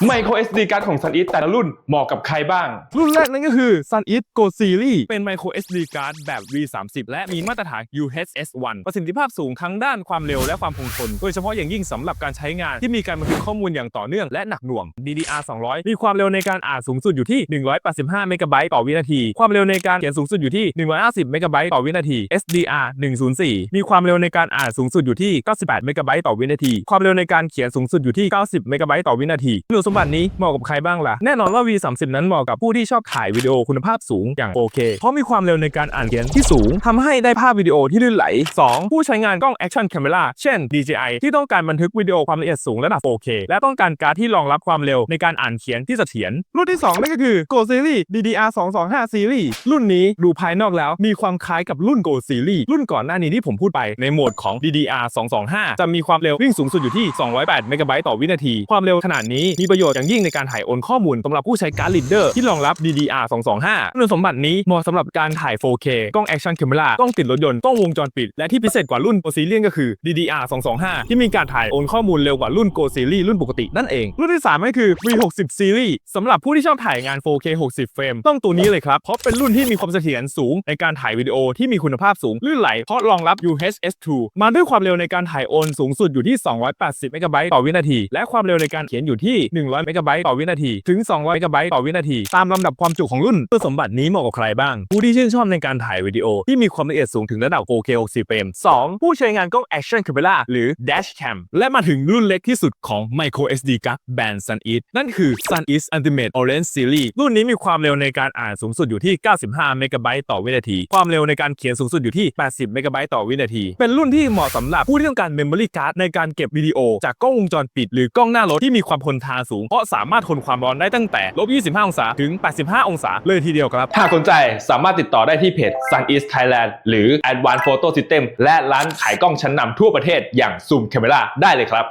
Micro SD card ของ SunEast แต่ละรุ่นเหมาะกับใครบ้าง รุ่นแรกนั่นก็คือ SunEast Go Series เป็น Micro SD card แบบ V30 และมีมาตรฐาน UHS-1 ประสิทธิภาพสูงทั้งด้านความเร็วและความคงทน โดยเฉพาะอย่างยิ่งสำหรับการใช้งานที่มีการบันทึกข้อมูลอย่างต่อเนื่องและหนักหน่วง DDR 200 มีความเร็วในการอ่านสูงสุดอยู่ที่ 185 เมกะไบต์ต่อวินาที ความเร็วในการเขียนสูงสุดอยู่ที่ 150 เมกะไบต์ต่อวินาที SDR 104 มีความเร็วในการอ่านสูงสุดอยู่ที่ 98 เมกะไบต์ต่อวินาที ความเร็วในการเขียนสูงสุดอยู่ที่ 90 เมกะไบต์ต่อวินาทีคุณสมบัตินี้เหมาะกับใครบ้างล่ะ แน่นอนว่า V30 นั้นเหมาะกับผู้ที่ชอบถ่ายวิดีโอคุณภาพสูงอย่าง 4K เพราะมีความเร็วในการอ่านเขียนที่สูงทำให้ได้ภาพวิดีโอที่ลื่นไหล 2. ผู้ใช้งานกล้อง Action Camera เช่น DJI ที่ต้องการบันทึกวิดีโอความละเอียดสูงระดับ 4K และต้องการการ์ดที่รองรับความเร็วในการอ่านเขียนที่เสถียรรุ่นที่ 2 นั่นก็คือ Go Series DDR 225 Series รุ่นนี้ดูภายนอกแล้วมีความคล้ายกับรุ่น Go Series รุ่นก่อนหน้านี้ที่ผมพูดไปในโหมดของ DDR 225 จะมีความเร็ววิ่งสูงสุดอยู่ที่ 208 เมกะไบต์ต่อวินาที ความเร็วขนาดนี้มีประโยชน์อย่างยิ่งในการถ่ายโอนข้อมูลสำหรับผู้ใช้การ์ด Reader ที่รองรับ DDR 225คุณสมบัตินี้เหมาะสำหรับการถ่าย 4K กล้อง Action Camera กล้องติดรถยนต์กล้องวงจรปิด และที่พิเศษกว่ารุ่น Go Series ก็คือ DDR 225ที่มีการถ่ายโอนข้อมูลเร็วกว่ารุ่น Go Series รุ่นปกตินั่นเอง รุ่นที่ 3 ก็คือ V60 Series สำหรับผู้ที่ชอบถ่ายงาน 4K 60 เฟรมต้องตัวนี้เลยครับเพราะเป็นรุ่นที่มีความเสถียรสูงในการถ่ายวิดีโอที่มีคุณภาพสูงลื่นไหลเพราะรองรับ UHS-2 มาด้วยความเร็วในการถ่ายโอนสูงสุดอยู่ที่ 280 เมกะไบต์ต่อวินาที และความเร็วในการเขียนอยู่ที่100 เมกะไบต์ต่อวินาที ถึง 200 เมกะไบต์ต่อวินาที ตามลำดับความจุของรุ่นคุณสมบัตินี้เหมาะกับใครบ้าง ผู้ที่ชื่นชอบในการถ่ายวิดีโอที่มีความละเอียดสูงถึงระดับ 4K 60เฟรม 2. ผู้ใช้งานกล้อง Action Camera หรือ Dash Cam และมาถึงรุ่นเล็กที่สุดของ Micro SD card แบรนด์ SunEast นั่นคือ SunEast Ultimate Orange Series รุ่นนี้มีความเร็วในการอ่านสูงสุดอยู่ที่ 95 เมกะไบต์ต่อวินาที ความเร็วในการเขียนสูงสุดอยู่ที่ 80 เมกะไบต์ต่อวินาที เป็นรุ่นที่เหมาะสำหรับผู้ที่ต้องการ Memory Card ในการเก็บวิดีโอจากกล้องวงจรปิด หรือกล้องหน้ารถที่มีความทนทานสูง เพราะสามารถทนความร้อนได้ตั้งแต่ลบ 25 องศาถึง 85 องศาเลยทีเดียวครับ หากสนใจสามารถติดต่อได้ที่เพจ SunEast Thailand หรือ Advanced Photo System และร้านขายกล้องชั้นนำทั่วประเทศอย่าง Zoom Camera ได้เลยครับ